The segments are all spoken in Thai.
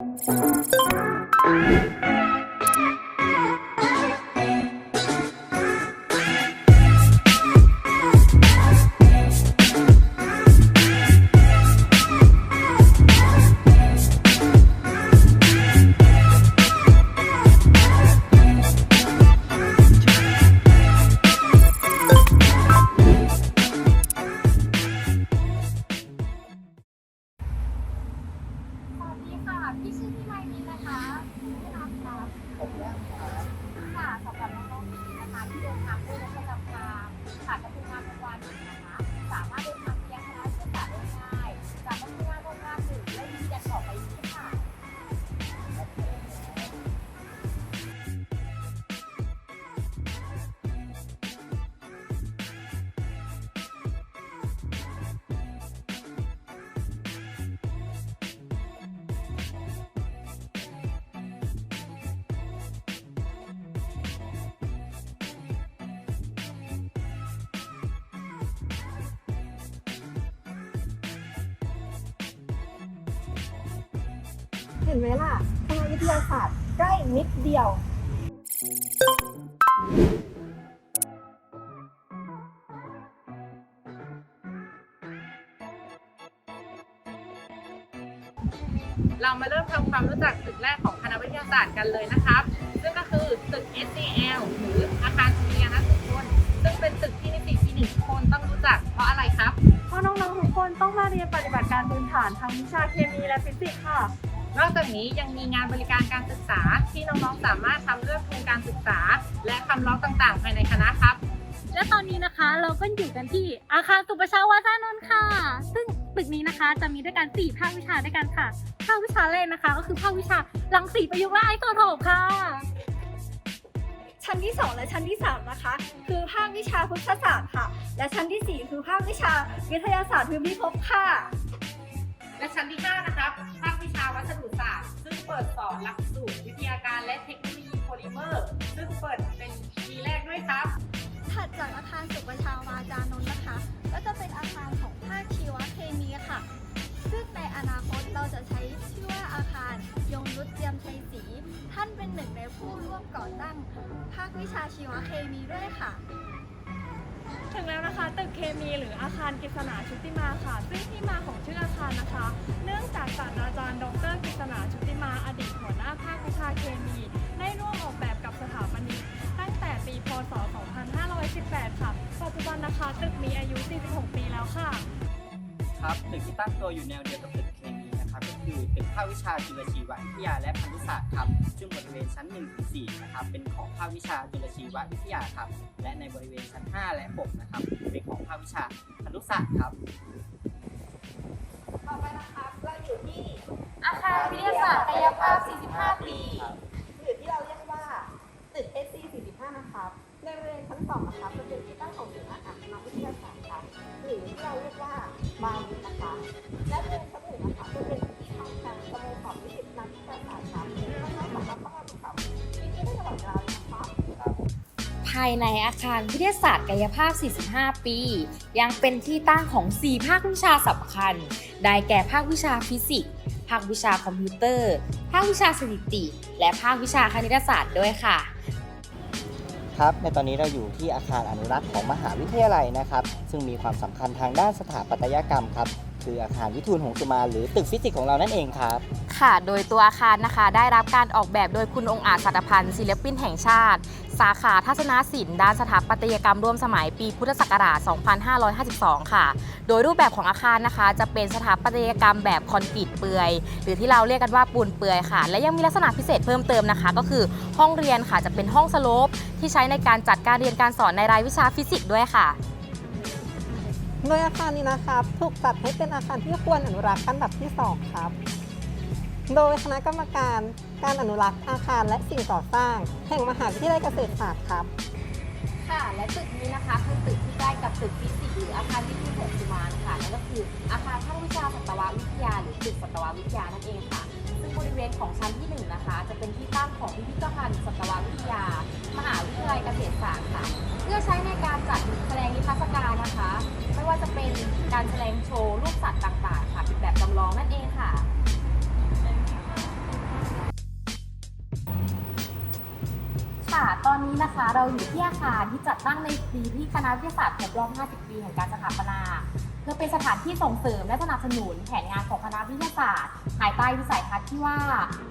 สวั พี่ชื่อพี่ไมมินนะคะไม่รับครับ เห็นไหมล่ะคณะวิทยาศาสตร์ใกล้นิดเดียว เรามาเริ่มทำความรู้จักตึกแรกของคณะวิทยาศาสตร์กันเลยนะครับ ซึ่งก็คือตึก SCL หรืออาคารสุริยนักศึกษซึ่งเป็นตึกที่นิสิตปีหนึ่งทุกคนต้องรู้จักเพราะอะไรครับ เพราะน้องๆทุกคนต้องมาเรียนปฏิบัติการพื้นฐานทางวิชาเคมีและฟิสิกส์ค่ะ นอกจากนี้ยังมีงานบริการการศึกษาที่น้องๆสามารถทำเรื่องทุนการศึกษา และคำร้องต่างๆ ภายในคณะครับ และตอนนี้นะคะเราก็อยู่กันที่อาคารสุประชาวาสานนท์ค่ะ ซึ่งตึกนี้นะคะจะมีด้วยกัน 4 ภาควิชาด้วยกันค่ะ ภาควิชาแรกนะคะ ก็คือภาควิชารังสีประยุกต์และไอโซโทปค่ะ ชั้นที่ 2 และชั้นที่ 3 นะคะ คือภาควิชาพุทธศาสตร์ค่ะ และชั้นทีสี่4 คือภาควิชาวิทยาศาสตร์ภูมิภพค่ะ และชั้นที่ 5 นะครับภาควิชาวัสดุ ศาสตร์ ซึ่งเปิดสอนหลักสูตรวิทยาการและเทคโนโลยีโพลิเมอร์ ซึ่งเปิดเป็นปีแรกด้วยครับ ถัดจากอาคารสุประชาวาจานนท์นะคะ ก็จะเป็นอาคารของภาคชีวเคมีค่ะ ซึ่งในอนาคตเราจะใช้ชื่อว่าอาคารยงยุทธเจียมชัยศรีท่านเป็นหนึ่งในผู้ร่วมก่อตั้งภาควิชาชีวเคมีด้วยค่ะ ถึงแล้วนะคะตึกเคมีหรืออาคารกฤษณาชุติมาค่ะ ซึ่งที่มาของชื่ออาคารนะคะ เนื่องจากศาสตราจารย์ดรกฤษณาชุติมาอดีตหัวหน้าภาควิชาเคมี ได้ร่วมออกแบบกับสถาปนิกตั้งแต่ปีพศ 2518 ค่ะ ปัจจุบันนะคะตึกมีอายุ 46 ปีแล้วค่ะ ครับตึกที่ตั้งตัวอยู่แนวเดียวกับตึก คมีนะครับก็คือตึกภาควิชาจุลชีววิทยาและพันธุศาสตร์ครับซึ่งบริเวณชั้น1ถึง4นะครับเป็นของภาควิชาจุลชีววิทยาครับและในบริเวณชั้น 5 และ6นะครับเป็นของภาควิชาพันธุศาสตร์ครับต่อไปนะคะเราอยู่ที่อาคารวิทยาศาสตร์กายภาพ 45 ปีหรือที่เราเรียกว่าตึก SC 45 นะครับในบริเวณชั้น2นะคะจายในอาคารวิทยาศาสตร์กายภาพ 45 ปี ยังเป็นที่ตั้งของ 4 ภาควิชาสำคัญ ได้แก่ภาควิชาฟิสิกส์ ภาควิชาคอมพิวเตอร์ ภาควิชาสถิติ และภาควิชาคณิตศาสตร์ด้วยค่ะ ครับ ในตอนนี้เราอยู่ที่อาคารอนุรักษ์ของมหาวิทยาลัยนะครับ ซึ่งมีความสำคัญทางด้านสถาปัตยกรรมครับคืออาคารวิทูลหงสุมาหรือตึกฟิสิกส์ของเรานั่นเองครับ ค่ะ โดยตัวอาคารนะคะได้รับการออกแบบโดยคุณองค์อาจสัตพันธ์ศิลปินแห่งชาติ สาขาทัศนศิลป์ด้านสถาปัตยกรรมร่วมสมัยปีพุทธศักราช 2552 ค่ะ โดยรูปแบบของอาคารนะคะ จะเป็นสถาปัตยกรรมแบบคอนกรีตเปลือย หรือที่เราเรียกกันว่าปูนเปลือยค่ะ และยังมีลักษณะพิเศษเพิ่มเติมนะคะ ก็คือห้องเรียนค่ะจะเป็นห้องสโลปที่ใช้ในการจัดการเรียนการสอนในรายวิชาฟิสิกส์ด้วยค่ะโดยอาคารนี้นะครับถูกจัดให้เป็นอาคารที่ควรอนุรักษ์อันดับที่ 2 ครับ โดยคณะกรรมการการอนุรักษ์อาคารและสิ่งก่อสร้าง แห่งมหาวิทยาลัยเกษตรศาสตร์ครับ ค่ะ และตึกนี้นะคะคือตึกที่ใกล้กับตึกฟิสิกส์หรืออาคารวิทยุหกสุมานค่ะนั่นก็คืออาคารภาควิชาสัตววิทยาหรือตึกสัตววิทยานั่นเองค่ะ ซึ่งบริเวณของชั้นที่หนึ่งนะคะ จะเป็นที่ตั้งของพิพิธภัณฑ์สัตววิทยา มหาวิทยาลัยเกษตรศาสตร์ค่ะ เพื่อใช้ในการจัดแสดงนิทรรศการนะคะ ไม่ว่าจะเป็นการแสดงโชว์รูปสัตว์ต่างๆ ค่ะเป็นแบบจำลองนั่นเองค่ะ ตอนนี้นะคะเราอยู่ที่อาคารที่จัดตั้งในปีที่คณะวิทยาศาสตร์ครบรอบ 50 ปีแห่งการสถาปนาเพื่อเป็นสถานที่ส่งเสริมและสนับสนุนแผนงานของคณะวิทยาศาสตร์ ภายใต้วิสัยทัศน์ที่ว่า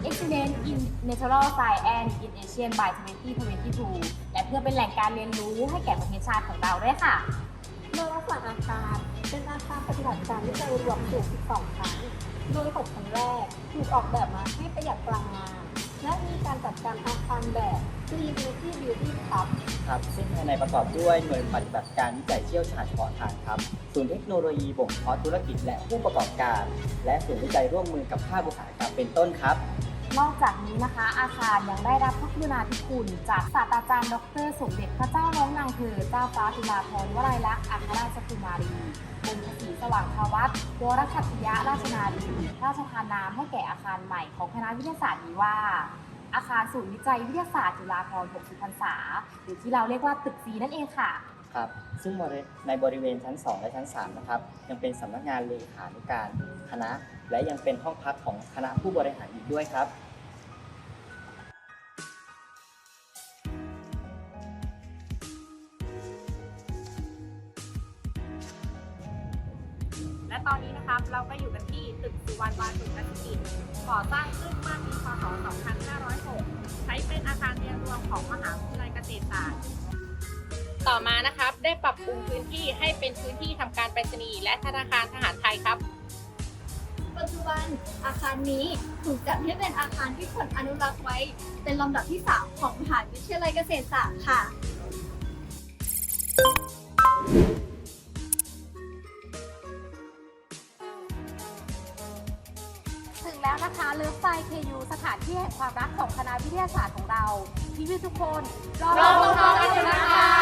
Excellence in Natural Science and in Asian by 2022 และเพื่อเป็นแหล่งการเรียนรู้ให้แก่ประเทศชาติของเราด้วยค่ะโดยลักษณะอาคารเป็นอาคารปฏิบัติการวิจัยรวมสูง12ครั้งโดย6ครั้งแรกถูกออกแบบมาให้ประหยัดพลังงาน และมีการจัดการอาคารแบบ Green Energy Building ครับ ครับ ซึ่งภายในประกอบด้วยหน่วยปฏิบัติการวิจัยเชี่ยวชาญเฉพาะทางครับศูนย์เทคโนโลยีบ่งเพาะธุรกิจและผู้ประกอบการ และศูนย์วิจัยร่วมมือกับภาคอุตสาหกรรมเป็นต้นครับ นอกจากนี้นะคะ อาคารยังได้รับพระกรุณาธิคุณ จากศาสตราจารย์ดรสมเด็จพระเจ้าน้องนางเธอเจ้าฟ้าจุฬาภรณ์วลัยลักษณ์อัครราชกุมารีบุญศรีสว่างภาวัตวรคัตยะราชนารีพระราชทานนามให้แก่อาคารใหม่ของคณะวิทยาศาสตร์นี้ว่า อาคารศูนย์วิจัยวิทยาศาสตร์จุฬาภรณ์60พรรษาหรือที่เราเรียกว่าตึกซีนั่นเองค่ะครับซึ่งในบริเวณชั้น 2 และชั้น 3 นะครับ ยังเป็นสำนักงานเลขานุการคณะ และยังเป็นห้องพักของคณะผู้บริหารอีกด้วยครับ และตอนนี้นะครับเราก็อยู่กันที่ตึกสุวรรณวาสุนทรกิจก่อสร้างขึ้นเมื่อปีพศ 2506 ใช้เป็นอาคารเรียนรวมของมหาวิทยาลัยเกษตรศาสตร์ต่อมานะครับได้ปรับปรุงพื้นที่ให้เป็นพื้นที่ทำการไปรษณีย์และธนาคารทหารไทยครับ บันอาคารนี้ถูกจัดให้เป็นอาคารที่ควรอนุรักษ์ไว้ เป็นลำดับที่ 3 ของมหาวิทยาลัยเกษตรศาสตร์ค่ะ ถึงแล้วนะคะเลิฟไฟเคยูสถานที่แห่งความรักของคณะวิทยาศาสตร์ของเราพี่ๆทุกคนรอรอพบกันอยู่นะคะ